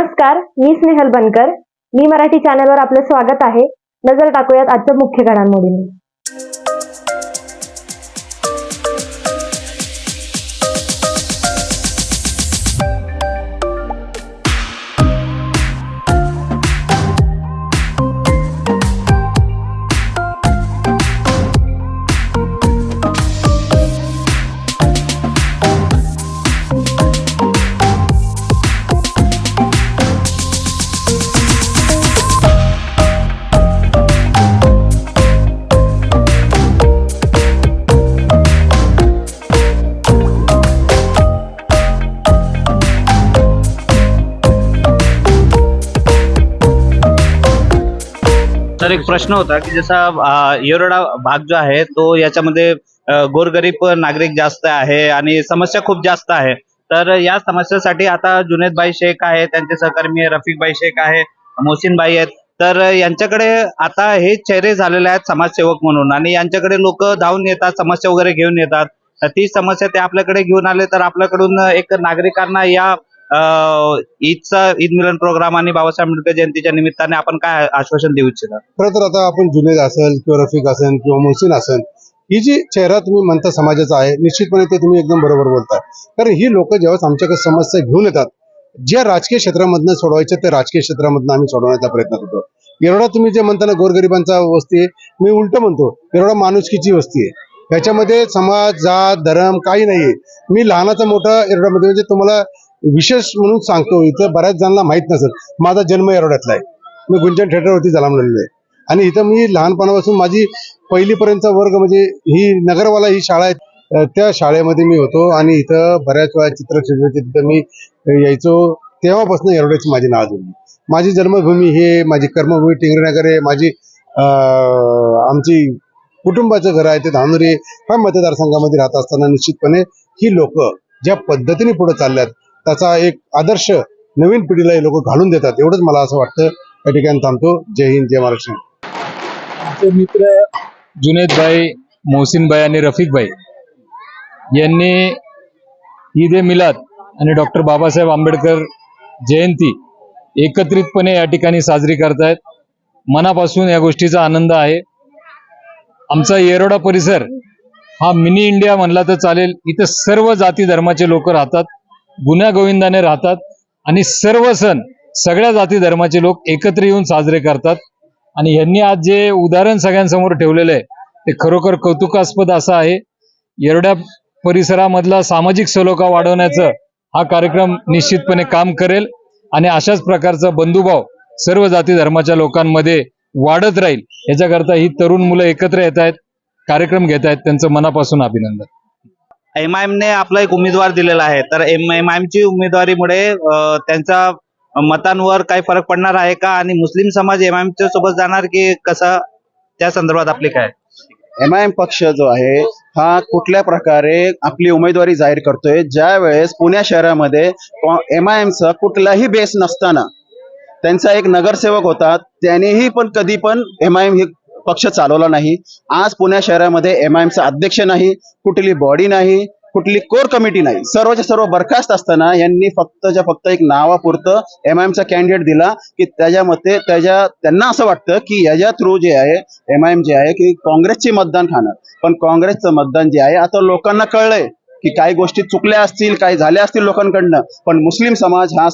नमस्कार मी स्नेहल बनकर. मी मराठी चॅनलवर आपलं स्वागत आहे. नजर टाकूयात आजच्या मुख्य घडामोडींनी. सर एक प्रश्न होता की जसा येरोडा भाग जो आहे तो याच्यामध्ये गोरगरीब नागरिक जास्त आहे आणि समस्या खूप जास्त आहे. तर या समस्येसाठी आता जुनेदबाई शेख आहे त्यांचे सहकर्मी रफिकभाई शेख आहे मोहसिन आहेत. तर यांच्याकडे आता हे चेहरे झालेले आहेत समाजसेवक म्हणून आणि यांच्याकडे लोक धावून येतात समस्या वगैरे घेऊन येतात. तर ती समस्या ते आपल्याकडे घेऊन आले तर आपल्याकडून एक नागरिकांना या ईदचा ईद मिलन प्रोग्राम आणि बाबासाहेब आंबेडकर जयंतीच्या निमित्ताने आपण काय आश्वासन देऊ इच्छिता? खरं तर आता आपण जुनेद असेल किंवा रफिक असेल किंवा मोहसिन असेल ही जी चेहरा तुम्ही म्हणता समाजाचा आहे निश्चितपणे ते तुम्ही एकदम बरोबर बोलता कारण ही लोक जेव्हा आमच्याकडे समस्या घेऊन येतात ज्या राजकीय क्षेत्रामधनं सोडवायच्या त्या राजकीय क्षेत्रामधनं आम्ही सोडवण्याचा प्रयत्न करतो. एवढा तुम्ही जे म्हणता ना गोरगरिबांचा वस्ती आहे मी उलट म्हणतो एवढा माणुसकीची वस्ती आहे. ह्याच्यामध्ये समाज जात धर्म काही नाहीये. मी लहानाचा मोठा एरडामध्ये म्हणजे तुम्हाला विशेष म्हणून सांगतो इथं बऱ्याच जणांना माहीत नसेल. माझा जन्म एरड्यातला आहे. मी गुंजन थिएटरवरती जन्मलेलो आहे. आणि इथं मी लहानपणापासून माझी पहिलीपर्यंतचा वर्ग म्हणजे ही नगरवाला ही शाळा आहे. त्या शाळेमध्ये मी होतो आणि इथं बऱ्याच वेळा चित्रशिबिराचे तिथं मी यायचो. तेव्हापासून एवढ्याची माझी नाव जोडली माझी जन्मभूमी हे माझी कर्मभूमी टिंगरेनगर आहे. माझी आमची कुटुंबाचं घर आहे. ते धानुरी ह्या मतदारसंघामध्ये राहत असताना निश्चितपणे ही लोक ज्या पद्धतीने पुढे चालल्यात त्याचा एक आदर्श नवीन पिढीला हे लोक घालून देतात. एवढंच मला असं वाटतं. या ठिकाणी थांबतो. जय हिंद जय महाराष्ट्र. आमचे मित्र जुनेद भाई मोहसिन भाई आणि रफिक भाई यांनी ईद ए मिलाद आणि डॉक्टर बाबासाहेब आंबेडकर जयंती एकत्रितपणे या ठिकाणी साजरी करतायत. मनापासून या गोष्टीचा आनंद आहे. आमचा येरोडा परिसर हा मिनी इंडिया म्हणला तर चालेल. इथं सर्व जाती धर्माचे लोक राहतात. गुन्ह्या गोविंदाने राहतात आणि सर्व सण सगळ्या जाती धर्माचे लोक एकत्र येऊन साजरे करतात. आणि यांनी आज जे उदाहरण सगळ्यांसमोर ठेवलेलं आहे ते खरोखर कौतुकास्पद असं आहे. येरड्या परिसरामधला सामाजिक सलोखा वाढवण्याचं हा कार्यक्रम निश्चितपणे काम करेल आणि अशाच प्रकारचा बंधुभाव सर्व जाती धर्माच्या लोकांमध्ये वाढत राहील. याच्याकरता ही तरुण मुलं एकत्र येत आहेत कार्यक्रम घेत आहेत. त्यांचं मनापासून अभिनंदन. एम ने आपला एक उमेदवार दिलेला आहे. तर एम एम ची उमेदवारीमुळे अ, त्यांच्या मतांवर काही फरक पडणार आहे का? आणि मुस्लिम समाज एम सोबत जाणार की कसा? त्या संदर्भात आपली काय? एम आय एम पक्ष जो आहे हा कुठल्या प्रकारे आपली उमेदवारी जाहीर करतोय? ज्या वेळेस पुण्या शहरामध्ये एम कुठलाही बेस नसताना त्यांचा एक नगरसेवक होता त्यानेही पण कधी पण एम आय एम हे पक्ष चालवला नाही. आज पुण्या शहरामध्ये एम आय एमचा अध्यक्ष नाही कुठली बॉडी नाही कुठली कोर कमिटी नाही. सर्वच्या सर्व बरखास्त असताना यांनी फक्तच्या फक्त एक नावापुरतं एम आय एमचा कॅन्डिडेट दिला की त्याच्या मते त्याच्या त्यांना असं वाटतं की याच्या थ्रू जे आहे एम आय एम जे आहे की काँग्रेसचे मतदान खाणार. पण काँग्रेसचं मतदान जे आहे आता लोकांना कळलंय की काही गोष्टी चुकल्या असतील काही झाल्या असतील लोकांकडनं पण मुस्लिम समाज हा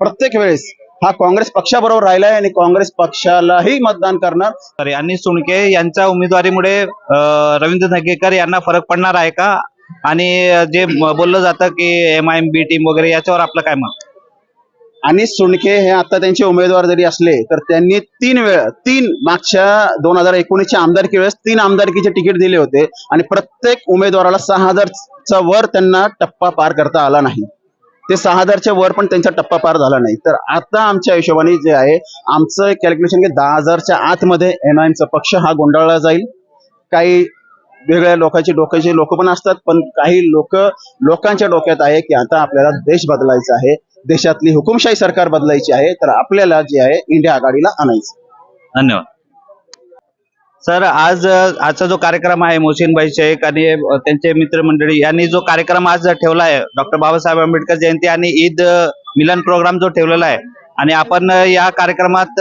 प्रत्येक वेळेस हा काँग्रेस पक्षाबरोबर राहिलाय आणि काँग्रेस पक्षालाही मतदान करणार. तर आणि सुणके यांच्या उमेदवारीमुळे रवींद्र धंगेकर यांना फरक पडणार आहे का? आणि जे बोललं जातं की M I M B team वगैरे याच्यावर आपलं काय मत? आणि सुणके हे आता त्यांचे उमेदवार जरी असले तर त्यांनी तीन वेळ तीन मागच्या दोन हजार एकोणीसच्या आमदारकी वेळेस तीन आमदारकीचे तिकीट दिले होते. आणि प्रत्येक उमेदवाराला सहा हजारचा वर त्यांना टप्पा पार करता आला नाही. ते सहा हजारच्या वर पण त्यांचा टप्पा पार झाला नाही. तर आता आमच्या हिशोबाने जे आहे आमचं कॅल्क्युलेशन की दहा हजारच्या आतमध्ये एम आय एमचा पक्ष हा गोंधळला जाईल. काही वेगळ्या लोकांची डोक्याचे लोक पण असतात पण काही लोक लोकांच्या डोक्यात आहे की आता आपल्याला देश बदलायचा आहे देशातली हुकुमशाही सरकार बदलायची आहे तर आपल्याला जे आहे इंडिया आघाडीला आणायचं. धन्यवाद. सर आज आजचा जो कार्यक्रम आहे मोहसिनभाई शेख आणि त्यांचे मित्रमंडळी यांनी जो कार्यक्रम आज ठेवला आहे डॉक्टर बाबासाहेब आंबेडकर जयंती आणि ईद मिलन प्रोग्राम जो ठेवलेला आहे आणि आपण या कार्यक्रमात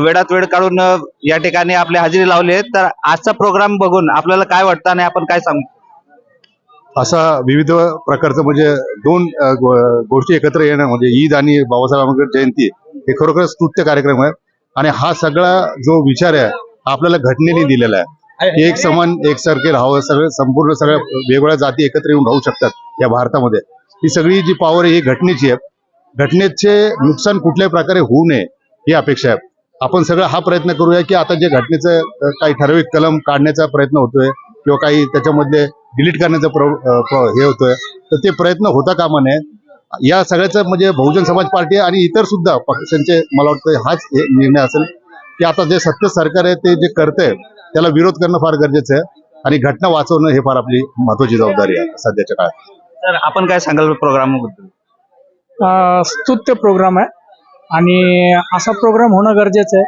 वेळात वेळ काढून या ठिकाणी आपली हजेरी लावली आहे तर आजचा प्रोग्राम बघून आपल्याला काय वाटतं आणि आपण काय सांगू? असा विविध प्रकारचं म्हणजे दोन गोष्टी एकत्र येणं म्हणजे ईद आणि बाबासाहेब आंबेडकर जयंती हे खरोखर स्तुत्य कार्यक्रम आहे. आणि हा सगळा जो विचार आहे आपल्याला घटनेने दिलेला आहे. एक समान एकसारखे राहावं सगळे संपूर्ण सगळ्या वेगवेगळ्या जाती एकत्र येऊन राहू शकतात या भारतामध्ये. ही सगळी जी पॉवर आहे ही घटनेची आहे. घटनेचे नुकसान कुठल्याही प्रकारे होऊ नये ही अपेक्षा आहे. आपण सगळं हा प्रयत्न करूया की आता जे घटनेचं काही ठराविक कलम काढण्याचा प्रयत्न होतोय किंवा काही त्याच्यामधले डिलीट करण्याचा हे होतोय तर ते प्रयत्न होता कामा नये. या सगळ्याचं म्हणजे बहुजन समाज पार्टी आणि इतर सुद्धा पक्षांचे मला वाटतं हाच हे निर्णय असेल. की आता जे सत्य सरकार आहे ते जे करतंय त्याला विरोध करणं फार गरजेचं आहे. आणि घटना वाचवणं हे फार आपली महत्वाची जबाबदारी आहे सध्याच्या काळात. तर आपण काय सांगाल प्रोग्रामबद्दल अ, स्तुत्य प्रोग्राम आहे. आणि असा प्रोग्राम होणं गरजेचं आहे.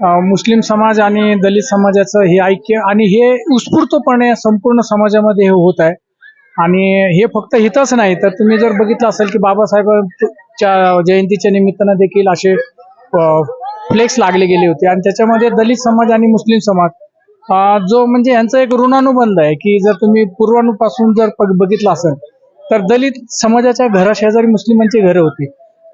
अ, मुस्लिम समाज आणि दलित समाजाचं हे ऐक्य आणि हे उत्स्फूर्तपणे संपूर्ण समाजामध्ये हे होत आहे. आणि हे फक्त हितच नाही. तर तुम्ही जर बघितलं असेल की बाबासाहेबांच्या जयंतीच्या निमित्तानं देखील असे फ्लेक्स लागले गेले होते. आणि त्याच्यामध्ये दलित समाज आणि मुस्लिम समाज जो म्हणजे यांचा एक ऋणानुबंध आहे की जर तुम्ही पूर्वानुपासून जर बघितला बघितलं असेल तर दलित समाजाच्या घराशेजारी मुस्लिमांची घरं होती.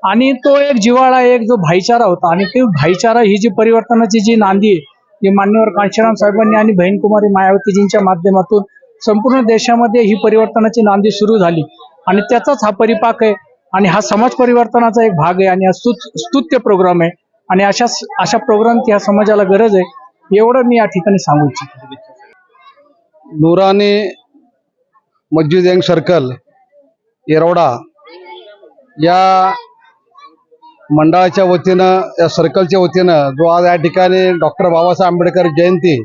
आणि तो एक जिव्हाळा एक जो भाईचारा होता. आणि ते भाईचारा ही जी परिवर्तनाची जी नांदी आहे जी मान्यवर कांशीराम साहेबांनी आणि बहीणकुमारी मायावतीजींच्या माध्यमातून संपूर्ण देशामध्ये ही परिवर्तनाची नांदी सुरू झाली. आणि त्याचाच हा परिपाक आहे आणि हा समाज परिवर्तनाचा एक भाग आहे आणि हा स्तुत्य प्रोग्राम आहे. आणि अशा अशा प्रोग्रामची ह्या समाजाला गरज आहे एवढं मी या ठिकाणी सांगू इच्छितो. नूराने मस्जिद यंग सर्कल येरवडा या मंडळाच्या वतीनं या सर्कलच्या वतीनं जो आज या ठिकाणी डॉक्टर बाबासाहेब आंबेडकर जयंती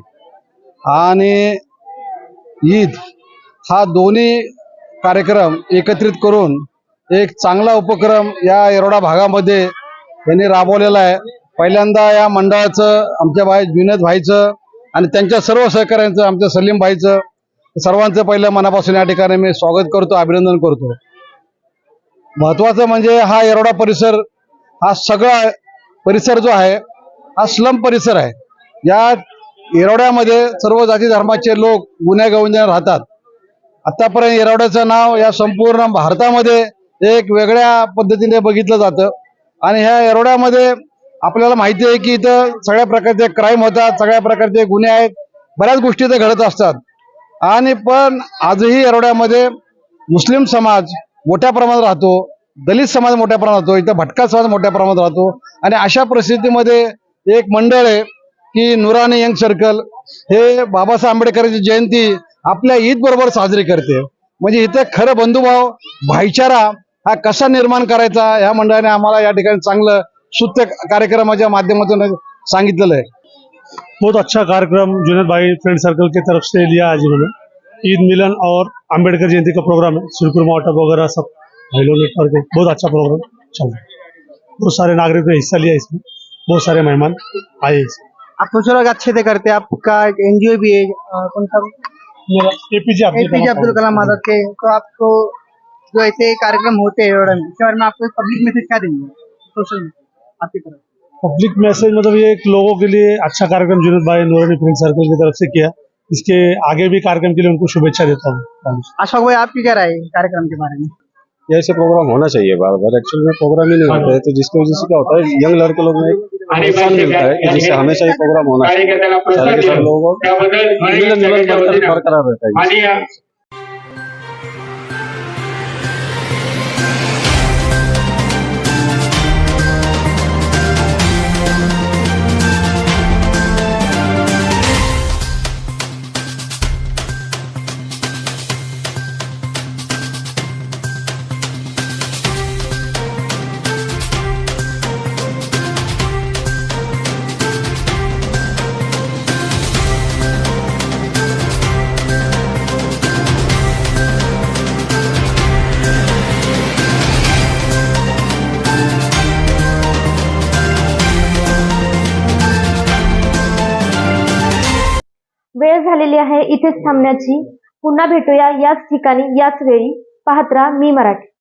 आणि ईद हा दोन्ही कार्यक्रम एकत्रित करून एक चांगला उपक्रम या येरवडा भागामध्ये यांनी राबवलेला आहे. पहिल्यांदा या मंडळाचं आमच्या भाई विनोद भाईचं आणि त्यांच्या सर्व सहकाऱ्यांचं आमच्या सलीम भाईचं सर्वांचं पहिलं मनापासून या ठिकाणी मी स्वागत करतो अभिनंदन करतो. महत्वाचं म्हणजे हा येरवडा परिसर हा सगळा परिसर जो आहे हा स्लम परिसर आहे. या येरवड्यामध्ये सर्व जाती धर्माचे लोक गुन्ह्या राहतात. आतापर्यंत येरवड्याचं नाव या संपूर्ण भारतामध्ये एक वेगळ्या पद्धतीने बघितलं जातं. आणि ह्या एरोड्यामध्ये आपल्याला माहिती आहे की इथं सगळ्या प्रकारचे क्राईम होतात सगळ्या प्रकारचे गुन्हे आहेत बऱ्याच गोष्टी इथं घडत असतात. आणि पण आजही एरोड्यामध्ये मुस्लिम समाज मोठ्या प्रमाणात राहतो दलित समाज मोठ्या प्रमाणात राहतो इथं भटका समाज मोठ्या प्रमाणात राहतो. आणि अशा परिस्थितीमध्ये एक मंडळ आहे की नुराणी यंग सर्कल हे बाबासाहेब आंबेडकरांची जयंती आपल्या ईद बरोबर साजरी करते. म्हणजे इथं खरं बंधुभाव भाईचारा हा कसा निर्माण करायचा ह्या मंडळाने आम्हाला या ठिकाणी चांगलं सुत्य कार्यक्रमाच्या माध्यमातून सांगितलेलं आहे. बहुत अच्छा कार्यक्रम जुनेद भाई फ्रेंड सर्कल की तरफ से लिया आज इन्होंने। ईद मिलन और अंबेडकर जयंती का प्रोग्राम है सिरकुरमा वाटप वगैरह सब भाई लोग करके बहुत अच्छा प्रोग्राम चल रहा है। बहुत सारे नागरिक ने हिस्सा लिया इसमें बहुत सारे मेहमान आए इसमें। आप सोच रहे हो कि अच्छे से करते हैं आपका एक एनजीओ भी है कौन सा? एपीजे एपीजे अब्दुल कलाम आजाद के तो आपको जो ऐसे कार्यक्रम होते हैं में इसके बारे में आपको पब्लिक मैसेज क्या देंगे सोशल मीडिया आपकी तरफ़? पब्लिक मैसेज मतलब ये एक लोगों के लिए अच्छा कार्यक्रम जुनेद भाई नूरानी फ्रेंड सर्कल की तरफ़ से किया। इसके आगे भी कार्यक्रम के लिए उनको शुभेच्छा देता हूँ। अशोक भाई आपकी क्या राय है कार्यक्रम के बारे में? ऐसे प्रोग्राम होना चाहिए बार बार एक्चुअली में प्रोग्राम ही नहीं होते हैं। तो जिसकी वजह से क्या होता है यंग लड़के लोग में प्रोत्साहन मिलता है कि जिससे हमेशा ये प्रोग्राम होना चाहिए। सारे के सारे लोगों को मिलन बरकरार बरकरार रहता है। आहे इथेच थांबण्याची पुन्हा भेटूया याच ठिकाणी याच वेळी. पाहत राहा मी मराठी.